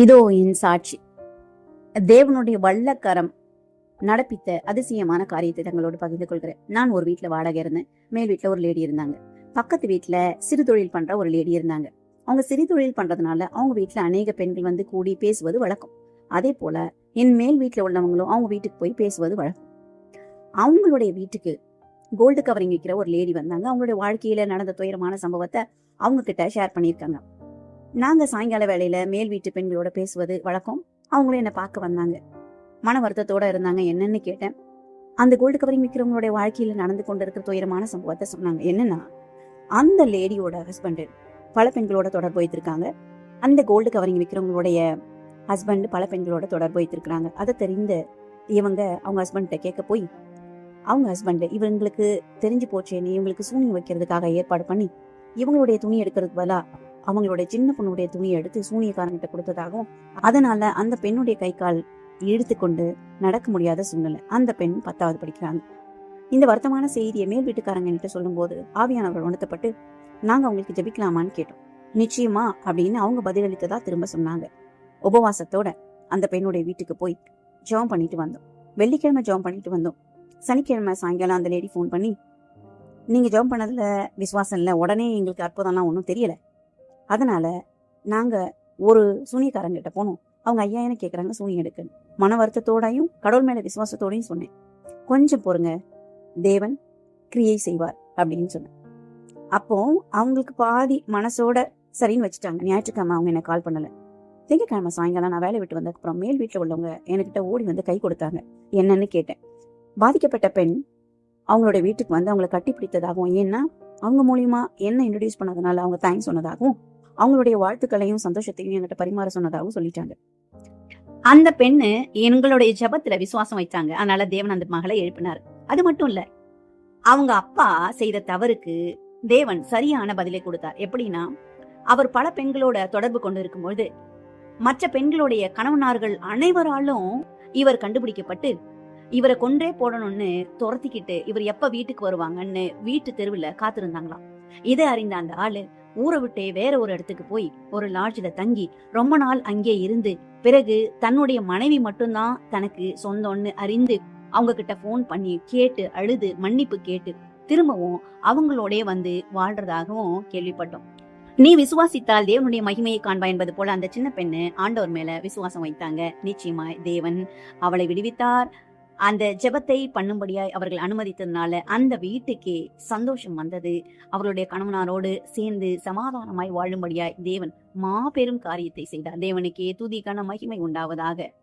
இதோ என் சாட்சி. தேவனுடைய வல்லக்கரம் நடப்பித்த அதிசயமான காரியத்தை தங்களோடு பகிர்ந்து கொள்கிறேன். நான் ஒரு வீட்டில் வாடகை இருந்தேன். மேல் வீட்டில் ஒரு லேடி இருந்தாங்க. பக்கத்து வீட்டில் சிறு தொழில் பண்ற ஒரு லேடி இருந்தாங்க. அவங்க சிறு தொழில் பண்றதுனால அவங்க வீட்டில் அநேக பெண்கள் வந்து கூடி பேசுவது வழக்கம். அதே போல என் மேல் வீட்டில் உள்ளவங்களும் அவங்க வீட்டுக்கு போய் பேசுவது வழக்கம். அவங்களுடைய வீட்டுக்கு கோல்டு கவரிங் விற்கிற ஒரு லேடி வந்தாங்க. அவங்களுடைய வாழ்க்கையில நடந்த துயரமான சம்பவத்தை அவங்க கிட்ட ஷேர் பண்ணியிருக்காங்க. நாங்கள் சாயங்கால வேலையில் மேல் வீட்டு பெண்களோட பேசுவது வழக்கம். அவங்களும் என்னை பார்க்க வந்தாங்க. மன வருத்தத்தோட இருந்தாங்க என்னன்னு கேட்டேன். அந்த கோல்டு கவரிங் விற்கிறவங்களுடைய வாழ்க்கையில் நடந்து கொண்டிருக்கிற துயரமான சம்பவத்தை சொன்னாங்க. என்னன்னா அந்த லேடியோட ஹஸ்பண்டு பல பெண்களோட தொடர்பு வைத்திருக்காங்க. அந்த கோல்டு கவரிங் விற்கிறவங்களுடைய ஹஸ்பண்ட் பல பெண்களோட தொடர்பு வைத்திருக்கிறாங்க. அதை தெரிந்த இவங்க அவங்க ஹஸ்பண்ட்ட கேட்க போய் அவங்க ஹஸ்பண்டு இவங்களுக்கு தெரிஞ்சு போச்சேன்னு இவங்களுக்கு சூனியம் வைக்கிறதுக்காக ஏற்பாடு பண்ணி இவங்களுடைய துணி எடுக்கிறதுக்கு பதிலாக அவங்களுடைய சின்ன பொண்ணுடைய துணியை எடுத்து சூனியக்காரங்கிட்ட கொடுத்ததாகவும் அதனால அந்த பெண்ணுடைய கை கால் இழுத்துக்கொண்டு நடக்க முடியாத சூழ்நிலை. அந்த பெண் பத்தாவது படிக்கிறாங்க. இந்த வருத்தமான செய்தியை மேல் வீட்டுக்காரங்க என்கிட்ட சொல்லும்போது ஆவியானவர்கள் உணர்த்தப்பட்டு நாங்க அவங்களுக்கு ஜெபிக்கலாமான்னு கேட்டோம். நிச்சயமா அப்படின்னு அவங்க பதிலளித்ததா திரும்ப சொன்னாங்க. உபவாசத்தோட அந்த பெண்ணுடைய வீட்டுக்கு போய் ஜெபம் பண்ணிட்டு வந்தோம். வெள்ளிக்கிழமை ஜெபம் பண்ணிட்டு வந்தோம். சனிக்கிழமை சாயங்காலம் அந்த லேடி ஃபோன் பண்ணி நீங்க ஜெபம் பண்ணதுல விசுவாசம் இல்லை. உடனே எங்களுக்கு அற்புதம்லாம் ஒன்றும் தெரியல. அதனால நாங்கள் ஒரு சூனியக்காரங்கிட்ட போனோம். அவங்க ஐயாயிரம் கேட்குறாங்க சூனியம் எடுக்குன்னு மன வருத்தத்தோடையும் கடவுள் மேலே விசுவாசத்தோடையும் சொன்னேன். கொஞ்சம் பொறுங்க. தேவன் கிரியை செய்வார். அப்படின்னு சொன்னேன். அப்போ அவங்களுக்கு பாதி மனசோட சரின்னு வச்சுட்டாங்க. ஞாயிற்றுக்கிழமை அவங்க என்ன கால் பண்ணலை. திங்கக்கிழமை சாயங்காலம் நான் வேலை விட்டு வந்ததுக்கப்புறம் மேல் வீட்டில் உள்ளவங்க என்கிட்ட ஓடி வந்து கை கொடுத்தாங்க. என்னன்னு கேட்டேன். பாதிக்கப்பட்ட பெண் அவங்களோட வீட்டுக்கு வந்து அவங்கள கட்டி பிடித்ததாகவும் ஏன்னா அவங்க மூலியமா என்ன இன்ட்ரடியூஸ் பண்ணதுனால அவங்க தேங்க்ஸ் சொன்னதாகவும் அவங்களுடைய வாழ்த்துக்களையும் சந்தோஷத்தையும் என்கிட்ட பரிமாற சொன்னதாகவும் சொல்லிட்டாங்க. அந்த பெண்ணு எங்களுடைய ஜபத்துல விசுவாசம் வைத்தாங்க. அதனால தேவன் அந்த மகளை எழுப்பினார். அது மட்டும் இல்ல அவங்க அப்பா செய்த தவறுக்கு தேவன் சரியான பதிலை கொடுத்தார். எப்படின்னா அவர் பல பெண்களோட தொடர்பு கொண்டு இருக்கும்பொழுது மற்ற பெண்களுடைய கணவனார்கள் அனைவராலும் இவர் கண்டுபிடிக்கப்பட்டு இவரை கொன்றே போடணும்னு துரத்திக்கிட்டு இவர் எப்ப வீட்டுக்கு வருவாங்கன்னு வீட்டு தெருவுல காத்திருந்தாங்களாம். இதை அறிந்த அந்த ஆளு ஊரை விட்டே வேற ஒரு இடத்துக்கு போய் ஒரு லாட்ஜில தங்கி ரொம்ப நாள் அங்கே இருந்து பிறகு தன்னுடைய மனைவி மட்டும்தான் தனக்கு சொந்தம்னு அறிந்து அவங்க கிட்ட ஃபோன் பண்ணி கேட்டு அழுது மன்னிப்பு கேட்டு திரும்பவும் அவங்களோடே வந்து வாழ்றதாகவும் கேள்விப்பட்டோம். நீ விசுவாசித்தால் தேவனுடைய மகிமையை காண்பா என்பது போல அந்த சின்ன பெண்ணு ஆண்டவர் மேல விசுவாசம் வைத்தாங்க. நிச்சயமாய் தேவன் அவளை விடுவித்தார். அந்த ஜெபத்தை பண்ணும்படியாய் அவர்கள் அனுமதித்ததுனால அந்த வீட்டுக்கே சந்தோஷம் வந்தது. அவருடைய கணவனாரோடு சேர்ந்து சமாதானமாய் வாழும்படியாய் தேவன் மாபெரும் காரியத்தை செய்தார். தேவனுக்கே துதிக்கான மகிமை உண்டாவதாக.